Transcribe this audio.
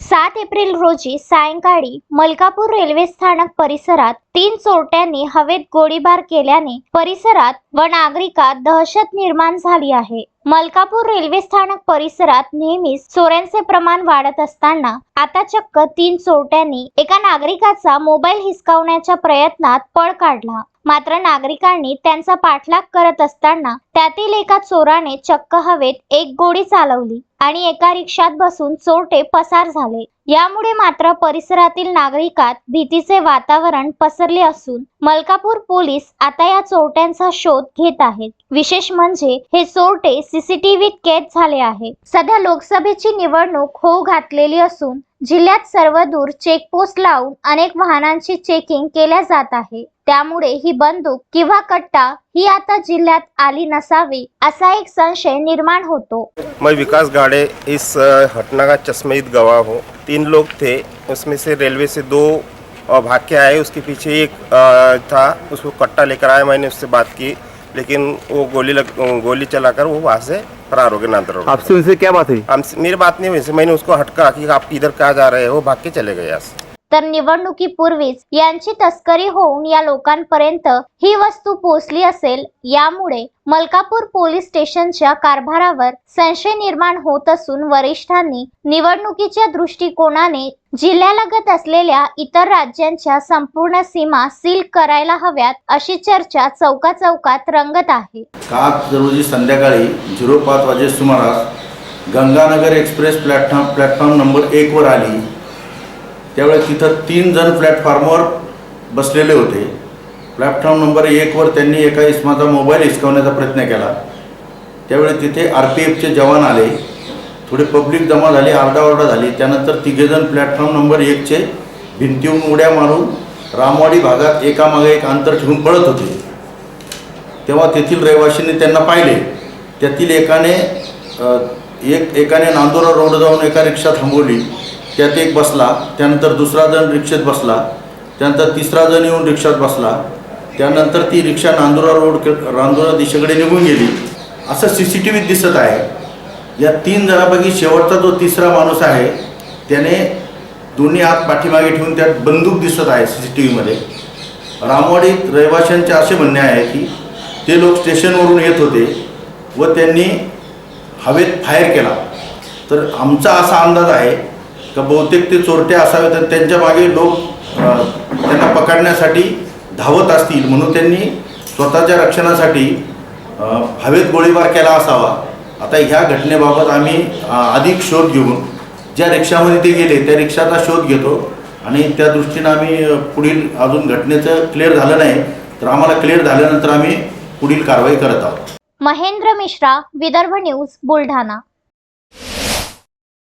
सात एप्रिल रोजी सायंकाळी मलकापूर रेल्वे स्थानक परिसरात तीन चोरट्यांनी हवेत गोळीबार केल्याने परिसरात व नागरिकात दहशत निर्माण झाली आहे. मलकापूर रेल्वे स्थानक परिसरात नेहमीच चोऱ्यांचे प्रमाण वाढत असताना आता चक्क तीन चोरट्यांनी एका नागरिकाचा मोबाईल हिसकावण्याच्या प्रयत्नात पळ काढला. मात्र नागरिकांनी त्यांचा पाठलाग करत असताना त्यातील एका चोराने चक्क हवेत एक गोळी चालवली आणि एका रिक्षात बसून चोरटे पसार झाले. यामुळे मात्र परिसरातील नागरिकात भीतीचे वातावरण पसरले असून मलकापूर पोलीस आता या चोरट्यांचा शोध घेत आहेत. विशेष म्हणजे हे चोरटे सीसीटीव्हीत कैद झाले आहे. सध्या लोकसभेची निवडणूक होऊ घातलेली असून जिल्ह्यात सर्वदूर चेकपोस्ट लावून अनेक वाहनांची चेकिंग केल्या जात आहे. त्यामुळे ही बंदूक किंवा कट्टा ही आता जिल्ह्यात आली नसावी असा एक संशय निर्माण होतो. मैं विकास गाड़े इस घटना का चश्मदीद गवाह हूँ। तीन लोग थे उसमें से रेलवे से दो भाग के आए उसके पीछे एक था उसको कट्टा लेकर आया मैंने उससे बात की लेकिन वो गोली लग गोली चलाकर वो वहाँ से फरार हो गए नांदर आपसे उनसे क्या बात हुई? मेरी बात नहीं हुई मैंने उसको हटका कि आप इधर कहाँ जा रहे हो भाग के चले गए यहाँ से। तर निवडणुकीपूर्वीच यांची तस्करी होऊन या लोकांपर्यंत ही वस्तू पोहोचली असेल यामुळे मलकापूर पोलीस स्टेशनच्या कारभारावर संशय निर्माण होत असून वरिष्ठांनी निवडणुकीच्या दृष्टिकोनाने जिल्ह्यालगत असलेल्या इतर राज्यांच्या संपूर्ण सीमा सील करायला हव्यात अशी चर्चा चौका चौकात रंगत आहे. रोजी संध्याकाळी झिरो पाच वाजे सुमारास Ganganagar express platform platform number एकवर आली. त्यावेळेस तिथं तीन जण प्लॅटफॉर्मवर बसलेले होते. प्लॅटफॉर्म नंबर एकवर त्यांनी एका इसमाचा मोबाईल हिसकावण्याचा प्रयत्न केला. त्यावेळी तिथे आर पी एफचे जवान आले. थोडी पब्लिक जमा झाली आरडाओरडा झाली. त्यानंतर तिघेजण प्लॅटफॉर्म नंबर एकचे भिंतीहून उड्या मारून रामवाडी भागात एकामागे एक अंतर ठेवून पळत होते. तेव्हा तेथील रहिवाशींनी त्यांना पाहिले. त्यातील एकाने एक एकाने नांदुरा रोड जाऊन एका रिक्षा थांबवली. त्यात एक बसला त्यानंतर दुसरा जण रिक्षेत बसला त्यानंतर तिसरा जण येऊन रिक्षात बसला त्यानंतर ती रिक्षा नांदुरा रोड नांदुरा दिशेकडे निघून गेली. असं सी सी टी व्हीत दिसत आहे. या तीन जणांपैकी शेवटचा जो तिसरा माणूस आहे त्याने दोन्ही हात पाठीमागे ठेवून त्यात बंदूक दिसत आहे सी सी टी व्हीमध्ये. रामवाडीत रहिवाशांचे असे म्हणणे आहे की ते लोक स्टेशनवरून येत होते व त्यांनी हवेत फायर केला. तर आमचा असा अंदाज आहे तर बहुतेक ते चोरटे असावेत आणि त्यांच्या मागे लोक त्यांना पकडण्यासाठी धावत असतील म्हणून त्यांनी स्वतःच्या रक्षणासाठी हवेत गोळीबार केला असावा. आता ह्या घटनेबाबत आम्ही अधिक शोध घेऊन ज्या रिक्षामध्ये ते गेले त्या रिक्षाचा शोध घेतो. आणि त्या दृष्टीनं आम्ही पुढील अजून घटनेचं क्लिअर झालं नाही तर आम्हाला क्लिअर झाल्यानंतर आम्ही पुढील कारवाई करत आहोत. महेंद्र मिश्रा विदर्भ न्यूज बुलढाणा.